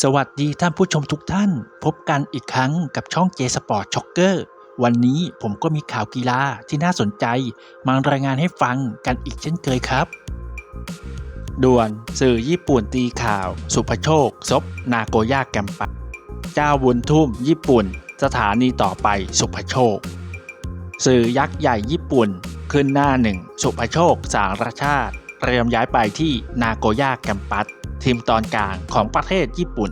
สวัสดีท่านผู้ชมทุกท่าน พบกันอีกครั้งกับช่อง J Sport Shocker วันนี้ผมก็มีข่าวกีฬาที่น่าสนใจ มารายงานให้ฟังกันอีกเช่นเคยครับ ด่วนสื่อญี่ปุ่นตีข่าว สุภโชค ซบ นาโกย่าแกมปะ เจ้าบุญทุ่ม ญี่ปุ่น สถานีต่อไปสุภโชค สื่อยักษ์ใหญ่ญี่ปุ่น ขึ้นหน้าหนึ่งสุภโชคสารชาติเตรียมย้ายไปที่นาโกย่าแกมปัส ทีมตอนกลางของประเทศญี่ปุ่น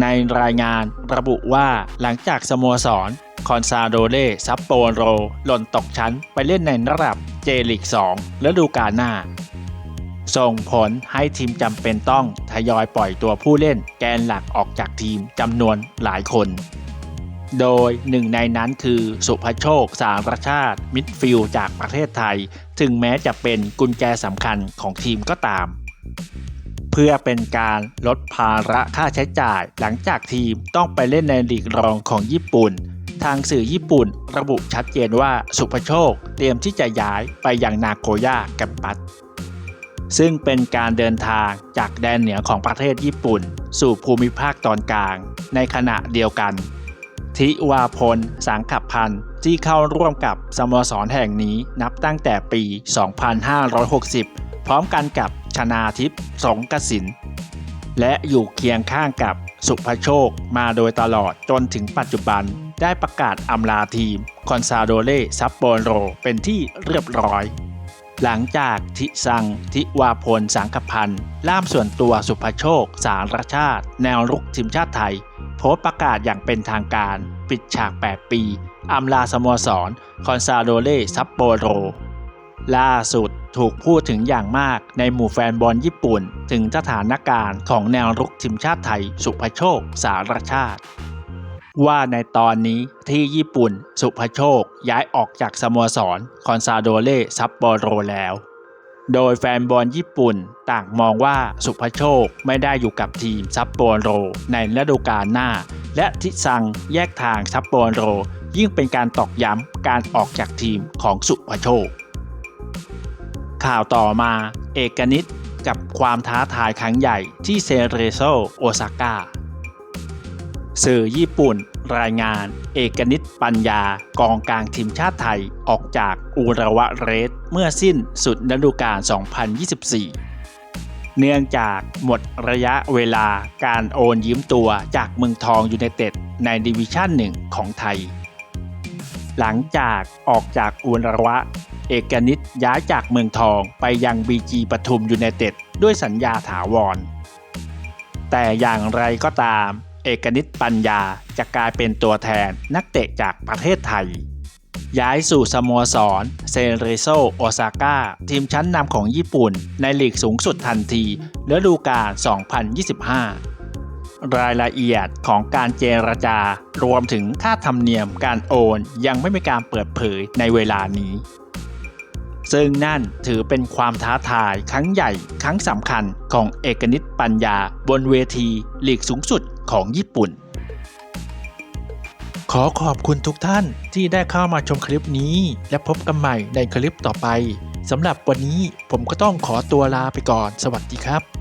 ในรายงานระบุว่าหลังจากสโมสรคอนซาโดเล่ซัปโปโรหล่นตกชั้นไปเล่นในระดับเจลิก2ฤดูกาลหน้า ส่งผลให้ทีมจำเป็นต้องทยอยปล่อยตัวผู้เล่นแกนหลักออกจากทีมจำนวนหลายคน โดยหนึ่งในนั้นคือสุภโชคสารชาติมิดฟิลด์จากประเทศไทย ถึงแม้จะเป็นกุญแจสำคัญของทีมก็ตาม พื่อเป็นการลดภาระค่าใช้จ่ายหลังจากทีมต้องไปเล่นในลีกรองของญี่ปุ่น ทางสื่อญี่ปุ่นระบุชัดเจนว่าสุภโชค เตรียมที่จะย้ายไปยังนาโกย่าแกมปัสซึ่งเป็นการเดินทางจากแดนเหนือของประเทศญี่ปุ่น สู่ภูมิภาคตอนกลาง ในขณะเดียวกัน ทิวาพล สังขับพันธ์ที่เข้าร่วมกับสโมสรแห่งนี้นับตั้งแต่ปี 2560 พร้อมกันกับ ชนาทิพย์สงกสิน และอยู่เคียงข้างกับสุภโชคมาโดยตลอดจนถึงปัจจุบันได้ประกาศอำลาทีมคอนซาโดเล่ซัปโปโรเป็นที่เรียบร้อย หลังจากทิซังทิวาพลสังคพันธ์ล่ามส่วนตัวสุภโชค สารชาติ แนวรุกทีมชาติไทย โพสประกาศอย่างเป็นทางการ ปิดฉาก 8 ปีอำลาสโมสร คอนซาโดเล่ซัปโปโรล่าสุด ถูกพูดถึงอย่างมากในหมู่แฟนบอลญี่ปุ่น ถึงสถานการณ์ของแนวรุกทีมชาติไทย สุภโชค สารชาติ ว่าในตอนนี้ที่ญี่ปุ่น สุภโชคย้ายออกจากสโมสรคอนซาโดเล่ซัปโปโรแล้ว โดยแฟนบอลญี่ปุ่นต่างมองว่าสุภโชคไม่ได้อยู่กับทีมซัปโปโรในฤดูกาลหน้า และทิซังแยกทางซัปโปโรยิ่งเป็นการตอกย้ำการออกจากทีมของสุภโชค ข่าวต่อมาเอกนิตกับความท้าทายครั้งใหญ่ที่เซเรโซโอซาก้าสื่อญี่ปุ่นรายงานเอกนิตปัญญากองกลางทีมชาติไทยออกจากอูระวะเรสเมื่อสิ้นสุดฤดูกาล 2024 เนื่องจากหมดระยะเวลาการโอนยืมตัวจากเมืองทองยูไนเต็ดในดิวิชั่นหนึ่งของไทย หลังจากออกจากอุระวะ เอกนิตย้ายจากเมืองทองไปยังบีจีปทุมยูไนเต็ดด้วยสัญญาถาวร แต่อย่างไรก็ตาม เอกนิตปัญญาจะกลายเป็นตัวแทนนักเตะจากประเทศไทย ย้ายสู่สโมสรเซเรโซโอซาก้าทีมชั้นนำของญี่ปุ่นในลีกสูงสุดทันทีฤดูกาล 2025รายละเอียดของการเจรจารวมถึงค่าธรรมเนียมการโอนยังไม่มีการเปิดเผยในเวลานี้ ซึ่งนั่นถือเป็นความท้าทายครั้งใหญ่ครั้งสำคัญของเอกนิตปัญญาบนเวทีลีกสูงสุดของญี่ปุ่น ขอขอบคุณทุกท่านที่ได้เข้ามาชมคลิปนี้ และพบกันใหม่ในคลิปต่อไปสำหรับวันนี้ผมก็ต้องขอตัวลาไปก่อน สวัสดีครับ